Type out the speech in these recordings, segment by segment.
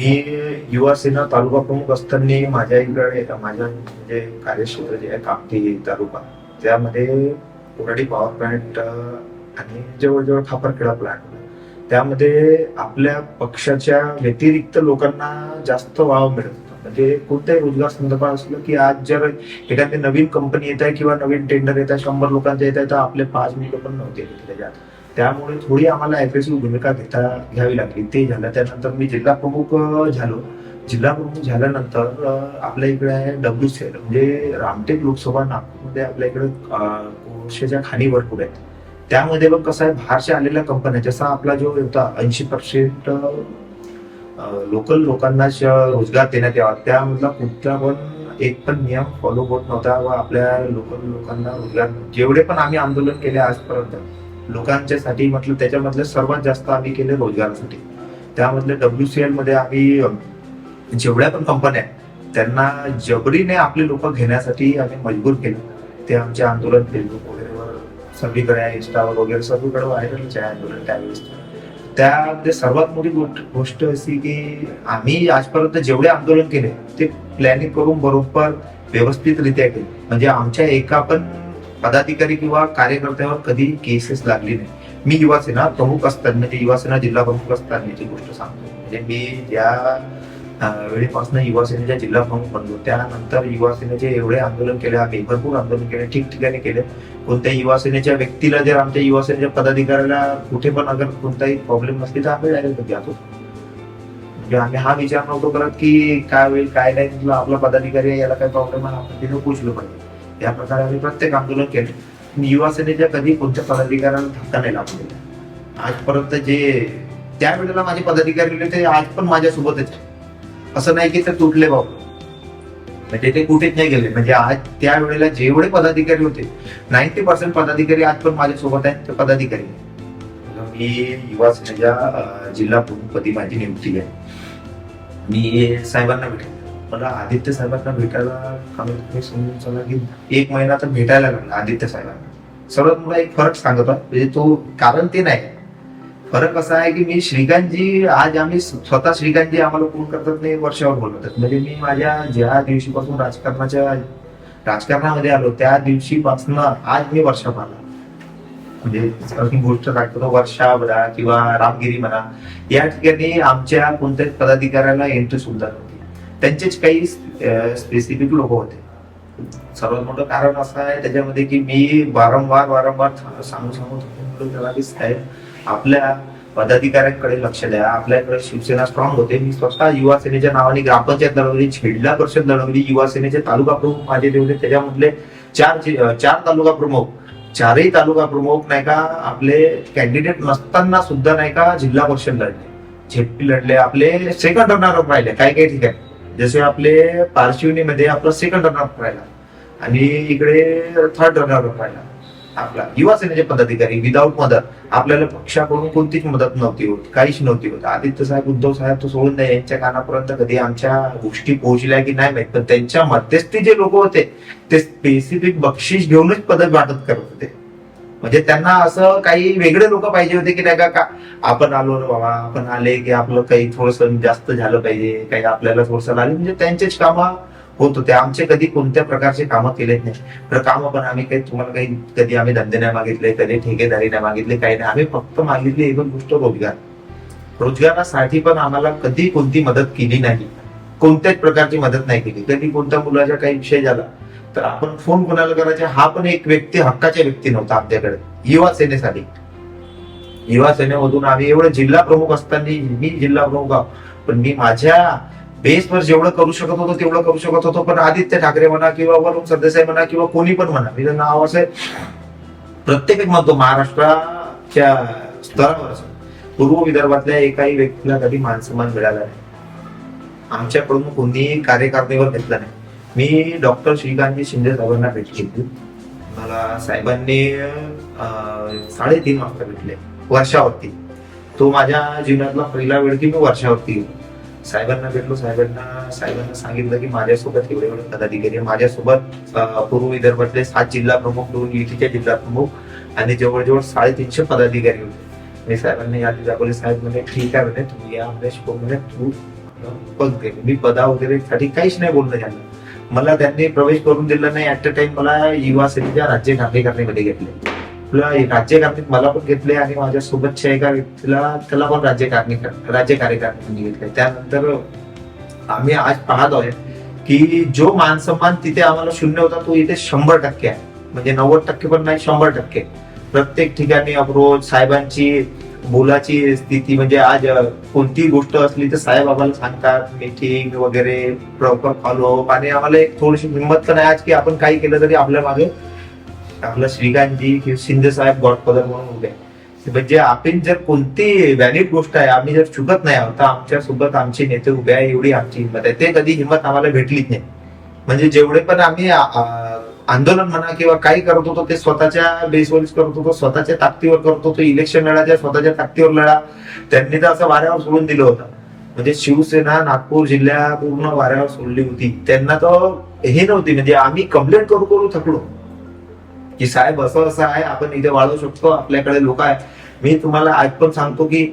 मी युवा सेना तालुका प्रमुख असताना माझ्या इकडे माझ्या म्हणजे कार्यक्षेत्र जे आहे कामठी तालुका त्यामध्ये कोराडी पॉवर प्लांट आणि जवळजवळ खापरखेडा प्लांट त्यामध्ये आपल्या पक्षाच्या व्यतिरिक्त लोकांना जास्त वाव मिळत म्हणजे कोणत्याही रोजगार संदर्भात असलं की आज जर एखादी नवीन कंपनी येत आहे किंवा नवीन टेंडर येत आहे शंभर लोकांचे येत आहे तर आपले पाच मिनिटं पण नव्हते घेतले त्याच्यात. त्यामुळे थोडी आम्हाला एफएसयू भूमिका घेता घ्यावी लागली. ते झालं. त्यानंतर मी जिल्हा प्रमुख झालो. जिल्हा प्रमुख झाल्यानंतर आपल्या इकडे आहे डब्ल्यू सी एल म्हणजे रामटेक लोकसभा नागपूरमध्ये आपल्या इकडे अं, खाणी भरपूर आहेत? त्यामध्ये पण कसं आहे बाहेरच्या आलेल्या कंपन्या जसा आपला जो होता ऐंशी पर्सेंट लोकल लोकांना रोजगार देण्यात यावा. त्यामधला कुठला पण एक पण नियम फॉलो होत नव्हता व आपल्या लोकल लोकांना रोजगार जेवढे पण आम्ही आंदोलन केले आजपर्यंत लोकांच्यासाठी म्हटलं त्याच्यामधलं सर्वात जास्त आम्ही केले रोजगारासाठी. त्यामधले डब्ल्यू सी एलमध्ये आम्ही जेवढ्या पण कंपन्या आहेत, त्यांना जबरीने आपले लोक घेण्यासाठी आम्ही मजबूर केलं. ते आमचे आंदोलन फेसबुक वगैरेवर सगळीकडे आहे इंस्टावर वगैरे सगळीकडे व्हायरलच आहे आंदोलन त्यावेळेस. त्यामध्ये सर्वात मोठी गोष्ट गोष्ट अशी की आम्ही आजपर्यंत जेवढे आंदोलन केले ते प्लॅनिंग करून बरोबर व्यवस्थितरित्या केले. म्हणजे आमच्या एका पण पदाधिकारी किंवा कार्यकर्त्यावर कधी केसेस लागली नाही. मी युवासेना प्रमुख असताना म्हणजे युवासेना जिल्हा प्रमुख असतानाची गोष्ट सांगतो. म्हणजे मी ज्या वेळेपासून युवासेनेच्या जिल्हा प्रमुख बनलो त्यानंतर युवासेनेचे एवढे आंदोलन केले आम्ही भरपूर आंदोलन केले ठिकठिकाणी केले. कोणत्या युवासेनेच्या व्यक्तीला जर आमच्या युवासेनेच्या पदाधिकाऱ्याला कुठे पण अगर कोणताही प्रॉब्लेम नसली तर आम्ही डायरेक्ट जातो. म्हणजे आम्ही हा विचार नव्हतो करत की काय होईल काय नाही तुला आपला पदाधिकारी आहे, याला काय प्रॉब्लेम आहे आपण तिथे पोचलो पाहिजे. या प्रकारे आम्ही प्रत्येक आंदोलन केले. युवासेनेच्या कधी कोणत्या पदाधिकाऱ्यांना धक्का नाही लागलेला आजपर्यंत जे त्यावेळेला माझे पदाधिकारी ते आज पण माझ्यासोबतच असं नाही की ते तुटले बाबा. म्हणजे ते कुठेच नाही गेले. म्हणजे आज त्यावेळेला जेवढे पदाधिकारी होते नाईन्टी पर्सेंट पदाधिकारी आज पण माझ्यासोबत आहेत ते पदाधिकारी. आहेत. मी युवा सेनेच्या जिल्हा प्रमुखपदी माझी नियुक्ती आहे. मी साहेबांना भेटेल. मला आदित्य साहेबांना भेटायला कमीत कमी समजून चला की एक महिना तर भेटायला लागला आदित्य साहेबांना. सर्वात मला एक फरक सांगतो म्हणजे तो कारण ते नाही. फरक असा आहे की मी श्रीकांतजी आज आम्ही स्वतः श्रीकांतजी आम्हाला फोन करतात नाही वर्षावर बोलवतात. म्हणजे मी माझ्या ज्या दिवशीपासून राजकारणाच्या राजकारणामध्ये आलो त्या दिवशीपासून आज मी वर्षा पाहिला म्हणजे गोष्ट सांगतो वर्षा म्हणा किंवा रामगिरी म्हणा या ठिकाणी आमच्या कोणत्याच पदाधिकाऱ्याला एंट्री सुद्धा नव्हती. त्यांचेच काही स्पेसिफिक लोक होते. सर्वात मोठं कारण असं आहे त्याच्यामध्ये की मी वारंवार वारंवार सांगू सांगू त्याला की साहेब आपल्या पदाधिकाऱ्यांकडे लक्ष द्या. आपल्याकडे शिवसेना स्ट्रॉंग होते. मी स्वतः युवा सेनेच्या नावाने ग्रामपंचायत लढवली जिल्हा परिषद लढवली युवा सेनेचे तालुका प्रमुख माझे देवले त्याच्यामधले चार चार तालुका प्रमुख चारही तालुका प्रमुख नाही का आपले कॅन्डिडेट नसताना सुद्धा नाही का जिल्हा परिषद लढले. झेपी लढले. आपले सेकंड रनर राहिले. काही काही ठिकाणी. जसे आपले पार्शिवनीमध्ये आपला सेकंड रनअप राहिला आणि इकडे थर्ड रनअप राहिला. आपला युवा सेनेचे पदाधिकारी विदाऊट मदत आपल्याला पक्षाकडून कोणतीच मदत नव्हती होत काहीच नव्हती होत. आदित्य साहेब उद्धव साहेब तो सोडून द्या यांच्या कानापर्यंत कधी आमच्या गोष्टी पोहोचल्या की नाही माहीत पण त्यांच्या मध्यस्थी जे लोक होते ते स्पेसिफिक बक्षीस घेऊनच पद वाटप करत होते. म्हणजे त्यांना असं काही वेगळे लोक पाहिजे होते की नाही का का आपण आलो ना बाबा आपण आले की आपलं काही थोडस जास्त झालं पाहिजे काही आपल्याला थोडस लागले. म्हणजे त्यांचेच कामं होत होते. आमचे कधी कोणत्या प्रकारचे कामं केलेत नाही. तर कामं पण आम्ही काही तुम्हाला काही कधी आम्ही धंदे नाही मागितले कधी ठेकेदारी नाही मागितले काही नाही. आम्ही फक्त मागितली एक गोष्ट रोजगार. रोजगारासाठी पण आम्हाला कधी कोणती मदत केली नाही. कोणत्याच प्रकारची मदत नाही केली. कधी कोणत्या मुलाचा काही विषय झाला तर आपण फोन कोणाला करायचे? हा पण एक व्यक्ती हक्काच्या व्यक्ती नव्हता आमच्याकडे युवा सेनेसाठी. युवा सेनेमधून आम्ही एवढं जिल्हा प्रमुख असताना मी जिल्हा प्रमुख आहोत पण मी माझ्या बेसवर जेवढं करू शकत होतो तेवढं करू शकत होतो. पण आदित्य ठाकरे म्हणा किंवा वरुण सरदेसाई म्हणा किंवा कोणी पण म्हणा मी नाव असे प्रत्येक म्हणतो महाराष्ट्राच्या स्तरावर पूर्व विदर्भातल्या एकाही व्यक्तीला कधी मानसन्मान मिळाला नाही. आमच्याकडून कोणीही कार्यकारणीवर घेतला नाही. मी डॉक्टर श्रीकांतजी शिंदे साहेबांना भेट घेतली मला साहेबांनी साडेतीन वाजता भेटले वर्षावरती. तो माझ्या जीवनातला पहिला वेळ की मी वर्षावरती गेलो. साहेबांना भेटलो साहेबांना साहेबांना सांगितलं की माझ्यासोबत एवढे एवढे पदाधिकारी आहे. माझ्यासोबत पूर्व विदर्भातले सात जिल्हा प्रमुख दोन युतीचे जिल्हा प्रमुख आणि जवळजवळ साडेतीनशे पदाधिकारी होते. मी साहेबांनी यादी दाखवली साहेब म्हणजे ठीक आहे म्हणे तुम्ही या म्हणजे शिकवून म्हणे तू बघ मी पदा वगैरे साठी काहीच नाही बोलणं झालं. मला त्यांनी प्रवेश करून दिला नाही ऍट अ टाइम मला युवा सेनेच्या राज्य कार्यकारिणीमध्ये घेतले. तुला राज्य कारणीत मला पण घेतले आणि माझ्या सोबतच्या एका व्यक्तीला त्याला पण राज्य कारणी राज्य कार्यकारिणीमध्ये घेतले. त्यानंतर आम्ही आज पाहत आहोत की जो मानसन्मान तिथे आम्हाला शून्य होता तो इथे शंभर टक्के आहे. म्हणजे नव्वद टक्के पण नाही शंभर टक्के. प्रत्येक ठिकाणी अप्रोच साहेबांची मुलाची स्थिती म्हणजे आज कोणती गोष्ट असली तर साहेब आम्हाला सांगतात मीटिंग वगैरे प्रॉपर फॉलोअप आणि आम्हाला एक थोडीशी हिंमत पण नाही आज की आपण काही केलं तरी आपल्या मागे आपलं श्रीकांतजी किंवा शिंदे साहेब गॉडफादर म्हणून उभे आहे. म्हणजे आपण जर कोणती व्हॅलिड गोष्ट आहे आम्ही जर चुकत नाही आहोत तर आमच्यासोबत आमचे नेते उभे आहे एवढी आमची हिंमत आहे ते कधी हिंमत आम्हाला भेटलीच नाही म्हणजे जेवढे पण आम्ही आंदोलन म्हणा किंवा काही करत होतो ते स्वतःच्या बेसवरच करत होतो स्वतःच्या ताकदीवर करत होतो इलेक्शन लढायच्या स्वतःच्या ताकदीवर लढा. त्यांनी तर असं वाऱ्यावर सोडून दिलं होतं. म्हणजे शिवसेना नागपूर जिल्ह्या पूर्ण वाऱ्यावर सोडली होती. त्यांना तर हे नव्हती. म्हणजे आम्ही कंप्लेंट करू करू थकलो. की साहेब असं असं आहे. आपण इथे वाढवू शकतो. आपल्याकडे लोक आहे मी तुम्हाला आज पण सांगतो की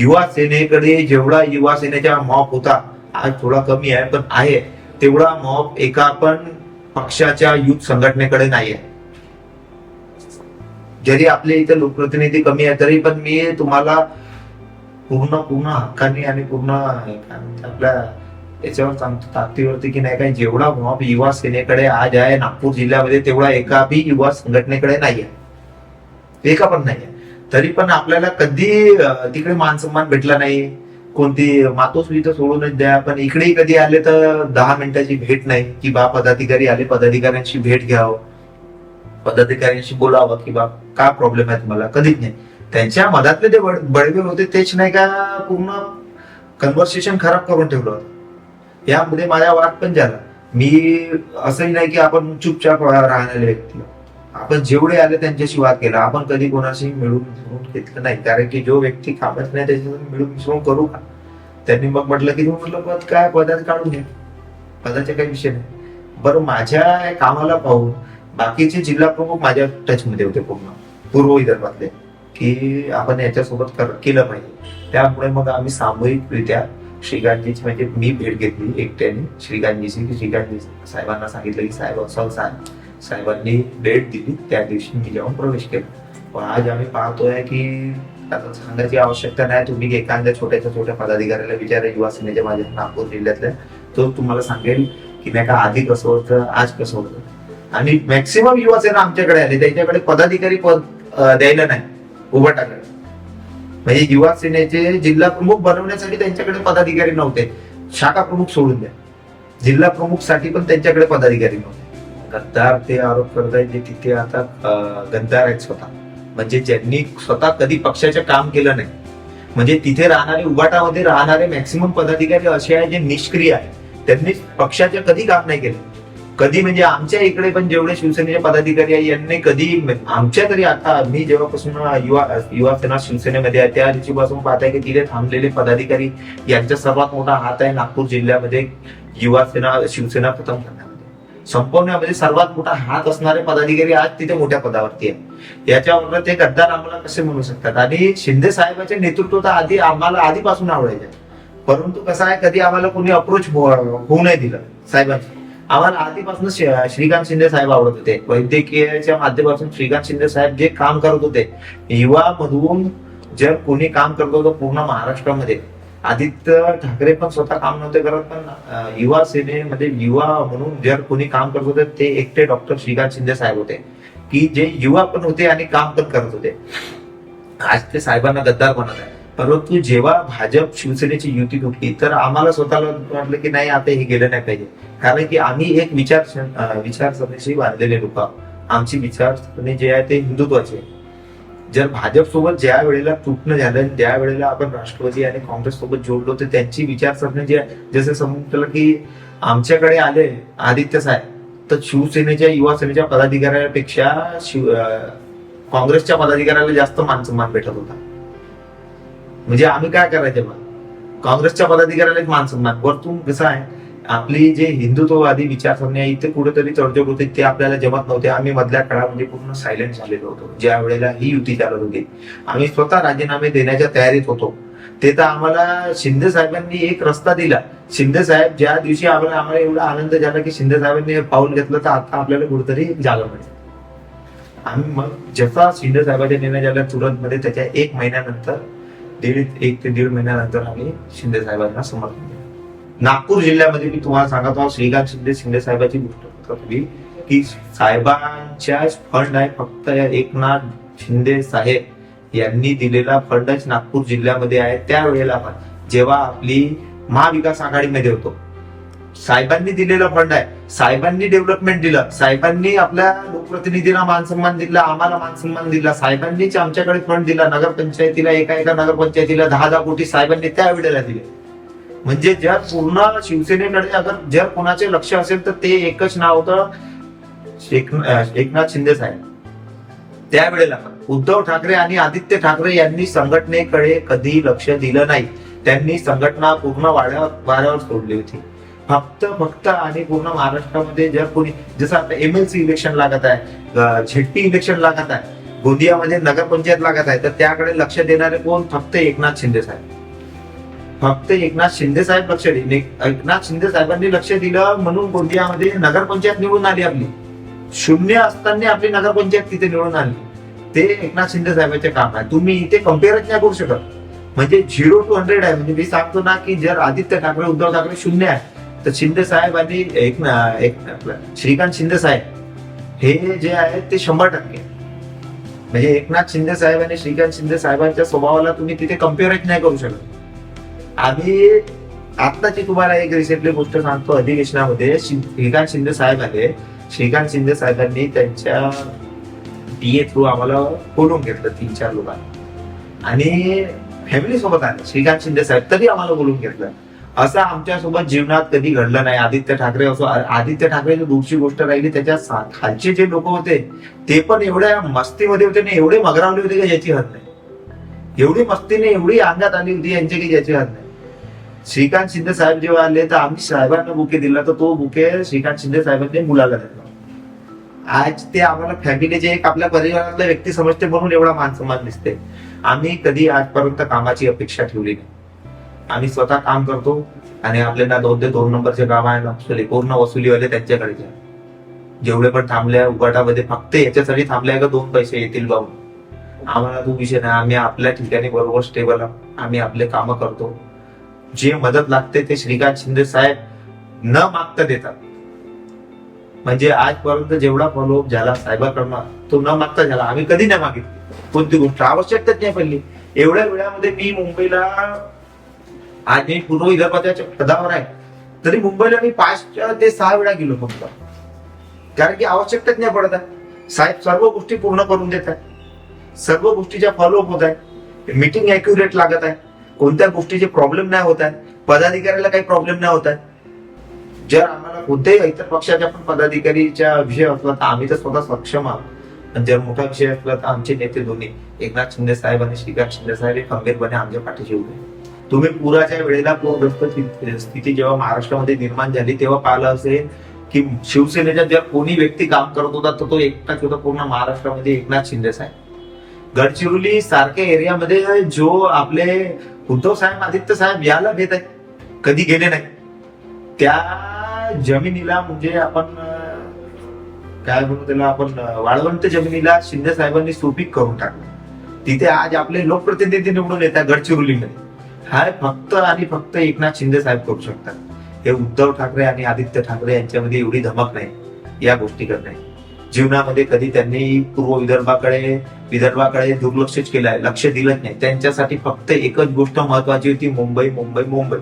युवा सेनेकडे जेवढा युवा सेनेचा मॉप होता आज थोडा कमी आहे पण आहे. तेवढा मॉप एका पण पक्षाच्या युथ संघटनेकडे नाही आहे जरी आपले इथे लोकप्रतिनिधी कमी आहे तरी पण मी तुम्हाला पूर्ण पूर्ण हक्काने आणि पूर्ण आपल्या याच्यावर सांगतो ताकदीवरती की नाही काय जेवढा मॉब युवा सेनेकडे आज आहे नागपूर जिल्ह्यामध्ये तेवढा एका बी युवा संघटनेकडे नाही आहे एका पण नाही आहे तरी पण आपल्याला कधी तिकडे मान सन्मान भेटला नाही कोणती मातोश्रीचं सोडूनच द्या पण इकडेही कधी आले तर दहा मिनिटाची भेट नाही की बा पदाधिकारी आले पदाधिकाऱ्यांशी भेट घ्यावं. पदाधिकाऱ्यांशी बोलावं की बा काय प्रॉब्लेम आहे तुम्हाला कधीच नाही. त्यांच्या मधातले जे बड- बडवे होते तेच नाही का पूर्ण कन्व्हर्सेशन खराब करून ठेवलं होतं? यामध्ये माझ्या वाद पण झाला. मी असंही नाही की आपण चुपचाप राहणारे व्यक्ती आपण जेवढे आले त्यांच्याशी वाद केला आपण कधी कोणाशी मिळून मिसळून घेतलं नाही. कारण की जो व्यक्ती कामच नाही त्याच्यासोबत मिळून मिसळून करू का? त्यांनी मग म्हटलं की म्हटलं पद काय पदात काढून घ्या पदाचे काही विषय नाही. बरं माझ्या कामाला पाहून बाकीचे जिल्हा प्रमुख माझ्या टचमध्ये होते पूर्ण. पूर्व विदर्भातले. की आपण याच्यासोबत कर- केलं पाहिजे. त्यामुळे मग आम्ही सामूहिकरित्या श्रीकांतजीची म्हणजे मी भेट घेतली एकट्याने. श्रीकांतजीची की श्रीकांतजी साहेबांना सांगितलं की साहेब असं साहेब साहेबांनी भेट दिली त्या दिवशी मी जाऊन प्रवेश केला. पण आज आम्ही पाहतोय की आता सांगायची आवश्यकता नाही तुम्ही एखाद्या छोट्याच्या छोट्या पदाधिकाऱ्याला विचारा युवा सेनेच्या माझ्या नागपूर जिल्ह्यातल्या तो तुम्हाला सांगेल की नाही का आधी कसं होतं आज कसं होतं. आणि मॅक्सिमम युवा सेना आमच्याकडे आली त्यांच्याकडे पदाधिकारी पद द्यायला नाही उभं टाकलं म्हणजे युवा सेनेचे जिल्हा प्रमुख बनवण्यासाठी त्यांच्याकडे पदाधिकारी नव्हते शाखा प्रमुख सोडून द्या. जिल्हा प्रमुखसाठी पण त्यांच्याकडे पदाधिकारी नव्हते. गद्दार ते आरोप करतायत जे तिथे आता गद्दार आहेत स्वतः. म्हणजे ज्यांनी स्वतः कधी पक्षाचं काम केलं नाही. म्हणजे तिथे राहणारे उबाटामध्ये राहणारे मॅक्सिमम पदाधिकारी असे आहे जे निष्क्रिय आहे त्यांनी पक्षाचे कधी काम नाही केलं. कधी म्हणजे आमच्या इकडे पण जेवढे शिवसेनेचे पदाधिकारी आहे यांनी कधी आमच्या तरी आता मी जेव्हापासून युवा युवा सेना शिवसेनेमध्ये आहे त्या दिवशीपासून पाहताय की तिथे थांबलेले पदाधिकारी यांचा सर्वात मोठा हात आहे नागपूर जिल्ह्यामध्ये युवा सेना शिवसेना प्रथम करण्यामध्ये संपवण्यामध्ये सर्वात मोठा हात असणारे पदाधिकारी आज तिथे मोठ्या पदावरती आहे याच्यावर ते गद्दार आम्हाला कसे म्हणू शकतात? आणि शिंदे साहेबांचे नेतृत्व तर आधी आम्हाला आधीपासून आवडायचे परंतु कसं आहे कधी आम्हाला कोणी अप्रोच हो- होऊ नाही दिलं साहेबांचं. आम्हाला आधीपासून श्रीकांत शिंदे साहेब आवडत होते. वैद्यकीयच्या माध्यमातून श्रीकांत शिंदे साहेब जे काम करत होते युवा मधून जर कोणी काम करत होतं पूर्ण महाराष्ट्रामध्ये आदित्य ठाकरे पण स्वतः काम नव्हते करत पण युवा सेनेमध्ये युवा म्हणून जर कोणी काम करत होते ते एकटे डॉक्टर श्रीकांत शिंदे साहेब होते. की जे युवा पण होते आणि काम पण करत होते. आज ते साहेबांना गद्दार बनत आहे परंतु जेव्हा भाजप शिवसेनेची युती तुटली तर आम्हाला स्वतःला वाटलं की नाही आता हे गेलं नाही पाहिजे. कारण की आम्ही एक विचार विचारसरणीशी बांधलेले लोक आमची विचारसरणी जे आहे ते हिंदुत्वाचे जर भाजप सोबत ज्या वेळेला तुटणं झालं ज्या वेळेला आपण राष्ट्रवादी आणि काँग्रेस सोबत जोडलो तर त्यांची विचारसरणी जी आहे जसं समजलं की आमच्याकडे आले आदित्य साहेब तर शिवसेनेच्या युवा सेनेच्या पदाधिकाऱ्यापेक्षा शिव काँग्रेसच्या पदाधिकाऱ्याला जास्त मान सन्मान भेटत होता. म्हणजे आम्ही काय करायचं मग काँग्रेसच्या पदाधिकाऱ्याला एक मान सन्मान. वरतून कसं आहे आपली जे हिंदुत्ववादी विचारसरणी आहे इथे कुठेतरी तडजोड होते ते आपल्याला जमत नव्हते. आम्ही मधल्या काळामध्ये म्हणजे पूर्ण सायलेंट झालेलो होतो. ज्या वेळेला ही युती चालत होती. आम्ही स्वतः राजीनामे देण्याच्या तयारीत होतो. ते तर आम्हाला शिंदे साहेबांनी एक रस्ता दिला. शिंदे साहेब ज्या दिवशी आम्हाला आम्हाला एवढा आनंद झाला की शिंदे साहेबांनी हे पाऊल घेतलं तर आता आपल्याला कुठेतरी जागा मिळेल. आम्ही मग जसा शिंदे साहेबांच्या निर्णय झाला तुरंत मध्ये त्याच्या एक महिन्यानंतर दीड एक ते दीड महिन्यानंतर आम्ही शिंदे साहेबांना समर्थन दिलं. नागपूर जिल्ह्यामध्ये मी तुम्हाला सांगत आहोत श्रीकांत शिंदे शिंदे साहेबाची गोष्ट होती की साहेबांच्या फंड आहे फक्त या एकनाथ शिंदे साहेब यांनी दिलेला फंडच नागपूर जिल्ह्यामध्ये आहे. त्यावेळेला पण जेव्हा आपली महाविकास आघाडीमध्ये होतो साहेबांनी दिलेला फंड आहे. साहेबांनी डेव्हलपमेंट दिलं साहेबांनी आपल्या लोकप्रतिनिधींना मानसन्मान दिला आम्हाला मानसन्मान दिला साहेबांनीच आमच्याकडे फंड दिला नगरपंचायतीला एका एका नगरपंचायतीला दहा दहा कोटी साहेबांनी त्या वेळेला दिले. म्हणजे जर पूर्ण शिवसेनेकडे अगर जर कोणाचे लक्ष असेल तर ते एकच नाव होतं एकनाथ शिंदे साहेब. त्यावेळेला उद्धव ठाकरे आणि आदित्य ठाकरे यांनी संघटनेकडे कधी लक्ष दिलं नाही. त्यांनी संघटना पूर्ण वाड्यावर वाऱ्यावर सोडली होती. फक्त फक्त आणि पूर्ण महाराष्ट्रामध्ये जर कोणी जसं आता एमएलसी इलेक्शन लागत आहे झेट्टी इलेक्शन लागत आहे गोंदियामध्ये नगरपंचायत लागत आहे तर त्याकडे लक्ष देणारे कोण? फक्त एकनाथ शिंदे साहेब. फक्त एकनाथ शिंदे साहेब लक्ष दिले एकनाथ शिंदे साहेबांनी लक्ष दिलं म्हणून गोंदियामध्ये नगरपंचायत निवडून आली आपली. शून्य असताना आपली नगरपंचायत तिथे निवडून आली. ते एकनाथ शिंदे साहेबांचे काम आहे. तुम्ही इथे कम्पेअरच नाही करू शकत. म्हणजे झिरो टू हंड्रेड आहे. म्हणजे मी सांगतो ना की जर आदित्य ठाकरे उद्धव ठाकरे शून्य आहे तर शिंदे साहेब आणि एक एक श्रीकांत शिंदे साहेब हे जे आहे ते शंभर टक्के. म्हणजे एकनाथ शिंदे साहेब आणि श्रीकांत शिंदे साहेबांच्या स्वभावाला तुम्ही तिथे कम्पेअरच नाही करू शकत. आम्ही आत्ताची तुम्हाला एक रिसेंटली गोष्ट सांगतो अधिवेशनामध्ये श्रीकांत शिंदे साहेब आले. श्रीकांत शिंदे साहेबांनी त्यांच्या डीए थ्रू आम्हाला बोलून घेतलं तीन चार लोकांना. आणि फॅमिली सोबत आले श्रीकांत शिंदे साहेब तरी आम्हाला बोलून घेतलं. असं आमच्यासोबत जीवनात कधी घडलं नाही. आदित्य ठाकरे असो आदित्य ठाकरे दूरची गोष्ट राहिली त्याच्या खालचे जे लोक होते ते पण एवढ्या मस्तीमध्ये होते ना एवढे मगरावले होते की याची हद नाही. एवढी मस्तीने एवढी अंगात आली होती यांची की ज्याची हद नाही. श्रीकांत शिंदे साहेब जेव्हा आले तर आम्ही साहेबांना बुके दिला. तर तो बुके श्रीकांत शिंदे साहेबांनी मुलाला दिला आज ते आम्हाला फॅमिलीचे एक आपल्या परिवारातला व्यक्ती समजते म्हणून एवढा मान सन्मान दिसते. आम्ही कधी आजपर्यंत कामाची अपेक्षा ठेवली नाही. आम्ही स्वतः काम करतो आणि आपल्याला दोन ते दोन नंबरचे काम आहे ना वसुली पूर्ण वसुलीवाले त्यांच्याकडे जेवढे पण थांबल्या उघडामध्ये फक्त याच्यासाठी थांबल्या का दोन पैसे येतील बाबू आम्हाला तो विषय नाही. आम्ही आपल्या ठिकाणी बरोबर स्टेबल आम्ही आपले कामं करतो. जे मदत लागते ते श्रीकांत शिंदे साहेब न मागता देतात. म्हणजे आजपर्यंत जेवढा फॉलोअप झाला साहेबांकडनं तो न मागता झाला. आम्ही कधी नाही मागितली. कोणती गोष्ट? आवश्यकताच नाही पडली. एवढ्या वेळामध्ये मी मुंबईला आज मी पूर्व विदर्भाच्या पदावर आहे. तरी मुंबईला मी पाच ते सहा वेळा गेलो फक्त कारण की आवश्यकताच नाही पडत आहे. साहेब सर्व गोष्टी पूर्ण करून देत आहेत सर्व गोष्टीच्या फॉलोअप होत आहे मीटिंग अॅक्युरेट लागत आहे. कोणत्या गोष्टीचे प्रॉब्लेम नाही होत आहेत पदाधिकाऱ्याला काही प्रॉब्लेम नाही होत आहे जर आम्हाला कोणत्याही इतर पक्षाच्या पण पदाधिकारीच्या विषय असला तर आम्ही तर स्वतः सक्षम आहोत. आणि जर मोठा विषय असला तर आमचे नेते दोन्ही एकनाथ शिंदे साहेब आणि श्रीकांत शिंदे साहेब हे खंबीरपणे आमच्या पाठीशी उभे तुम्ही पुराच्या वेळेला पूरग्रस्त स्थिती- स्थिती जेव्हा महाराष्ट्रामध्ये निर्माण झाली तेव्हा पाहिलं असेल की शिवसेनेच्या जर कोणी व्यक्ती काम करत होता तर तो एकटाच होता पूर्ण महाराष्ट्रामध्ये एकनाथ शिंदे साहेब. गडचिरोली सारख्या एरियामध्ये जो आपले उद्धव साहेब आदित्य साहेब याला भेट आहे. कधी गेले नाही. त्या जमिनीला म्हणजे आपण काय म्हणू त्याला आपण वाळवंत जमिनीला शिंदे साहेबांनी सुपीक करून टाकलं. तिथे आज आपले लोकप्रतिनिधी निवडून येतात गडचिरोलीमध्ये. हा फक्त आणि फक्त एकनाथ शिंदे साहेब करू शकतात. हे उद्धव ठाकरे आणि आदित्य ठाकरे यांच्यामध्ये एवढी धमक नाही. या गोष्टीकडे नाही जीवनामध्ये कधी त्यांनी पूर्व विदर्भाकडे विदर्भाकडे दुर्लक्षच केलं आहे लक्ष दिलंच नाही. त्यांच्यासाठी फक्त एकच गोष्ट महत्वाची होती मुंबई मुंबई मुंबई.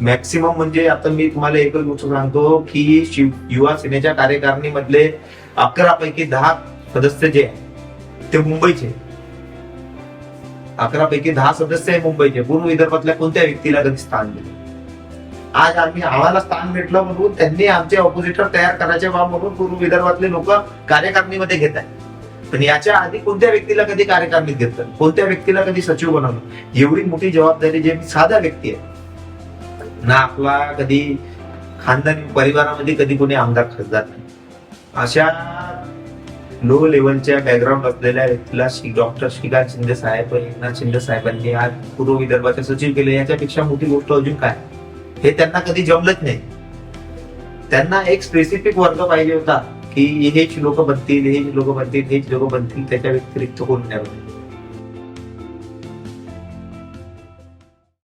मॅक्सिमम म्हणजे आता मी तुम्हाला एकच गोष्ट सांगतो की शिव युवा सेनेच्या कार्यकारिणीमधले अकरा पैकी दहा सदस्य जे आहे ते मुंबईचे अकरा पैकी दहा सदस्य आहे मुंबईचे पूर्ण विदर्भातल्या कोणत्या व्यक्तीला कधी स्थान दिले? आज आम्ही आम्हाला स्थान भेटलं म्हणून त्यांनी आमचे ऑपोजिटर तयार करायचे बाब म्हणून पूर्व विदर्भातले लोक कार्यकारणीमध्ये घेत आहेत. पण याच्या आधी कोणत्या व्यक्तीला कधी कार्यकारणीत घेतलं? कोणत्या व्यक्तीला कधी सचिव बनवलं? एवढी मोठी जबाबदारी जे साधा व्यक्ती आहे. ना आपला कधी खानदानी परिवारामध्ये कधी कोणी आमदार खासदार नाही. अशा लो लेवलच्या बॅकग्राऊंड असलेल्या व्यक्तीला डॉक्टर श्रीकांत शिंदे साहेब एकनाथ शिंदे साहेबांनी आज पूर्व विदर्भाचे सचिव केले. याच्यापेक्षा मोठी गोष्ट अजून काय? हे त्यांना कधी जमलंच नाही त्यांना एक स्पेसिफिक वर्ग पाहिजे होता की हेच लोक बनतील हेच लोक बनतील हेच लोक बनतील त्याच्या व्यतिरिक्त कोण नाही बनतील.